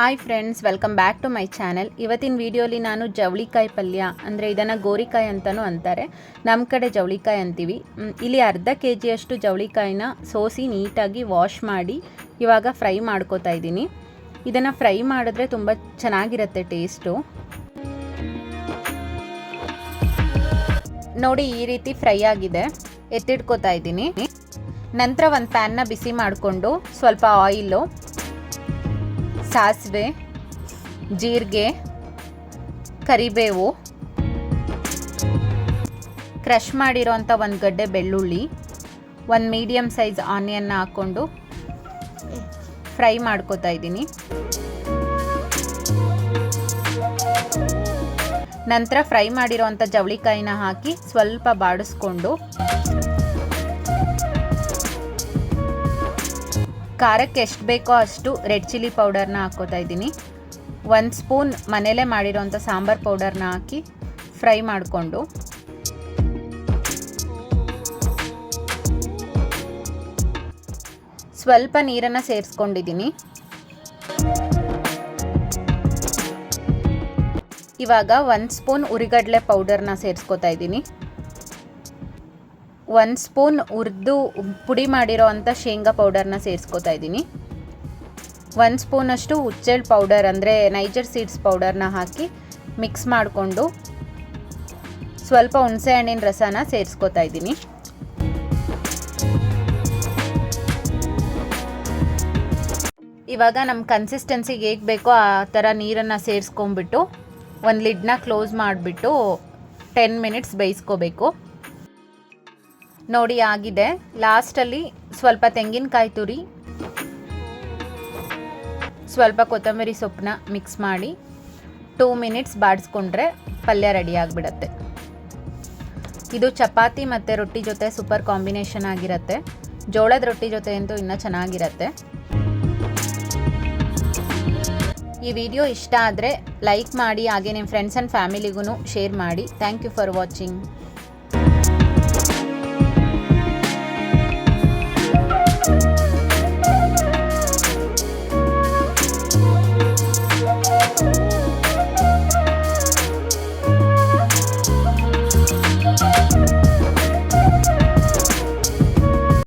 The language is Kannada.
Hi friends welcome back to my channel ಇವತ್ತಿನ ವಿಡಿಯೋಲಿ ನಾನು ಜವಳಿಕಾಯಿ ಪಲ್ಯ, ಅಂದರೆ ಇದನ್ನು ಗೋರಿಕಾಯಿ ಅಂತಲೂ ಅಂತಾರೆ. ನಮ್ಮ ಕಡೆ ಜವಳಿಕಾಯಿ ಅಂತೀವಿ. ಇಲ್ಲಿ ಅರ್ಧ ಕೆ ಜಿಯಷ್ಟು ಜವಳಿಕಾಯಿನ ಸೋಸಿ ನೀಟಾಗಿ ವಾಶ್ ಮಾಡಿ ಇವಾಗ ಫ್ರೈ ಮಾಡ್ಕೋತಾ ಇದ್ದೀನಿ. ಇದನ್ನು ಫ್ರೈ ಮಾಡಿದ್ರೆ ತುಂಬ ಚೆನ್ನಾಗಿರುತ್ತೆ ಟೇಸ್ಟು ನೋಡಿ, ಈ ರೀತಿ ಫ್ರೈ ಆಗಿದೆ. ಎತ್ತಿಟ್ಕೋತಾ ಇದ್ದೀನಿ. ನಂತರ ಒಂದು ಪ್ಯಾನ್ನ ಬಿಸಿ ಮಾಡಿಕೊಂಡು ಸ್ವಲ್ಪ ಆಯಿಲು ಸಾಸಿವೆ, ಜೀರಿಗೆ, ಕರಿಬೇವು ಕ್ರಷ್ ಮಾಡಿರೋಂಥ ಒಂದು ಗಡ್ಡೆ ಬೆಳ್ಳುಳ್ಳಿ, ಒಂದು ಮೀಡಿಯಮ್ ಸೈಜ್ ಆನಿಯನ್ನ ಹಾಕ್ಕೊಂಡು ಫ್ರೈ ಮಾಡ್ಕೋತಾ ಇದ್ದೀನಿ. ನಂತರ ಫ್ರೈ ಮಾಡಿರೋಂಥ ಜವಳಿಕಾಯಿನ ಹಾಕಿ ಸ್ವಲ್ಪ ಬಾಡಿಸ್ಕೊಂಡು ಖಾರಕ್ಕೆ ಎಷ್ಟು ಬೇಕೋ ಅಷ್ಟು ರೆಡ್ ಚಿಲ್ಲಿ ಪೌಡರ್ನ ಹಾಕೋತಾ ಇದ್ದೀನಿ. ಒಂದು ಸ್ಪೂನ್ ಮನೇಲೇ ಮಾಡಿರೋಂಥ ಸಾಂಬಾರ್ ಪೌಡರ್ನ ಹಾಕಿ ಫ್ರೈ ಮಾಡಿಕೊಂಡು. ಸ್ವಲ್ಪ ನೀರನ್ನು ಸೇರಿಸ್ಕೊಂಡಿದ್ದೀನಿ. ಇವಾಗ ಒಂದು ಸ್ಪೂನ್ ಉರಿಗಡಲೆ ಪೌಡರ್ನ ಸೇರಿಸ್ಕೊತಾ ಇದ್ದೀನಿ. ಒಂದು ಸ್ಪೂನ್ ಹುರಿದು ಪುಡಿ ಮಾಡಿರೋ ಅಂಥ ಶೇಂಗಾ ಪೌಡರ್ನ ಸೇರಿಸ್ಕೊತಾ ಇದ್ದೀನಿ. ಒಂದು ಸ್ಪೂನಷ್ಟು ಹುಚ್ಚೆಳ್ ಪೌಡರ್ ಅಂದರೆ ನೈಜರ್ ಸೀಡ್ಸ್ ಪೌಡರ್ನ ಹಾಕಿ ಮಿಕ್ಸ್ ಮಾಡಿಕೊಂಡು ಸ್ವಲ್ಪ ಹುಣಸೆ ಹಣ್ಣಿನ ರಸನ ಸೇರಿಸ್ಕೊತಾ ಇದ್ದೀನಿ. ಇವಾಗ ನಮ್ಮ ಕನ್ಸಿಸ್ಟೆನ್ಸಿಗೆ ಹೇಗೆ ಬೇಕೋ ಆ ಥರ ನೀರನ್ನು ಸೇರಿಸ್ಕೊಂಬಿಟ್ಟು ಒಂದು ಲಿಡ್ನ ಕ್ಲೋಸ್ ಮಾಡಿಬಿಟ್ಟು ಟೆನ್ ಮಿನಿಟ್ಸ್ ಬೇಯಿಸ್ಕೋಬೇಕು. ನೋಡಿ ಆಗಿದೆ. ಲಾಸ್ಟಲ್ಲಿ ಸ್ವಲ್ಪ ತೆಂಗಿನಕಾಯಿ ತುರಿ, ಸ್ವಲ್ಪ ಕೊತ್ತಂಬರಿ ಸೊಪ್ಪನ್ನ ಮಿಕ್ಸ್ ಮಾಡಿ ಟೂ ಮಿನಿಟ್ಸ್ ಬಾಡಿಸ್ಕೊಂಡ್ರೆ ಪಲ್ಯ ರೆಡಿ ಆಗಿಬಿಡತ್ತೆ. ಇದು ಚಪಾತಿ ಮತ್ತು ರೊಟ್ಟಿ ಜೊತೆ ಸೂಪರ್ ಕಾಂಬಿನೇಷನ್ ಆಗಿರುತ್ತೆ. ಜೋಳದ ರೊಟ್ಟಿ ಜೊತೆ ಅಂತೂ ಇನ್ನೂ ಚೆನ್ನಾಗಿರತ್ತೆ. ಈ ವಿಡಿಯೋ ಇಷ್ಟ ಆದರೆ ಲೈಕ್ ಮಾಡಿ, ಹಾಗೆ ನಿಮ್ಮ ಫ್ರೆಂಡ್ಸ್ ಆ್ಯಂಡ್ ಫ್ಯಾಮಿಲಿಗೂ ಶೇರ್ ಮಾಡಿ. Thank you for watching